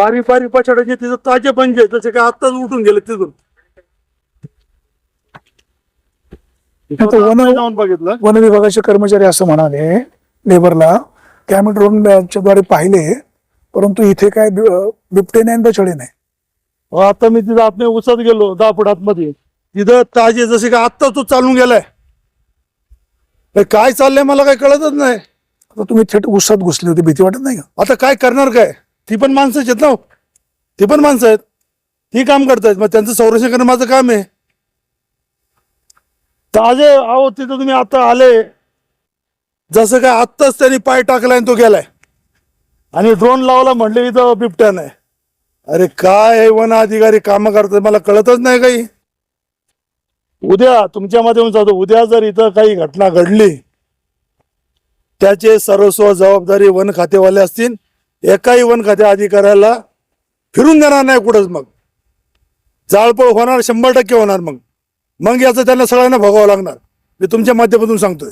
बारी बारी पछाडाचे तिथं ताजे पंजे तसे काय आत्ताच उठून गेले तिथून. आता वन जाऊन बघितलं. वन विभागाचे कर्मचारी असं म्हणाले लेबरला की आम्ही ड्रोनच्या द्वारे पाहिले परंतु इथे काय बि- बिबटे नाही आणि बछडे नाही. अहो, आता मी तिथं आतमध्ये उसात गेलो दहा फुट आतमध्ये तिथं ताजे जसे काय आत्ता तो चालून गेलाय. काय चाललंय मला काही कळतच नाही. आता तुम्ही थेट उसात घुसले होते भीती वाटत नाही का? आता काय करणार काय? ती पण माणसंच आहेत ना हो. ती पण माणसं आहेत. ती काम करतायत. मग त्यांचं संरक्षण करणं माझं काम आहे. ताजे अहो तिथं तुम्ही आता आले. जसं काय आत्ताच त्यांनी पाय टाकलाय आणि तो गेलाय. आणि ड्रोन लावला म्हणले इथं बिबट्या नाही. अरे काय वन अधिकारी काम करतात मला कळतच नाही काही. उद्या तुमच्या माध्यमातून जातो उद्या जर इथं काही घटना घडली त्याचे सर्वस्व जबाबदारी वन खातेवाले असतील. एकाही वन खाते अधिकाऱ्याला फिरून देणार नाही कुठंच मग. जाळपोळ होणार शंभर टक्के होणार मग. मग याचं त्यांना सगळ्यांना भोगावं लागणार. मी तुमच्या माध्यमातून सांगतोय.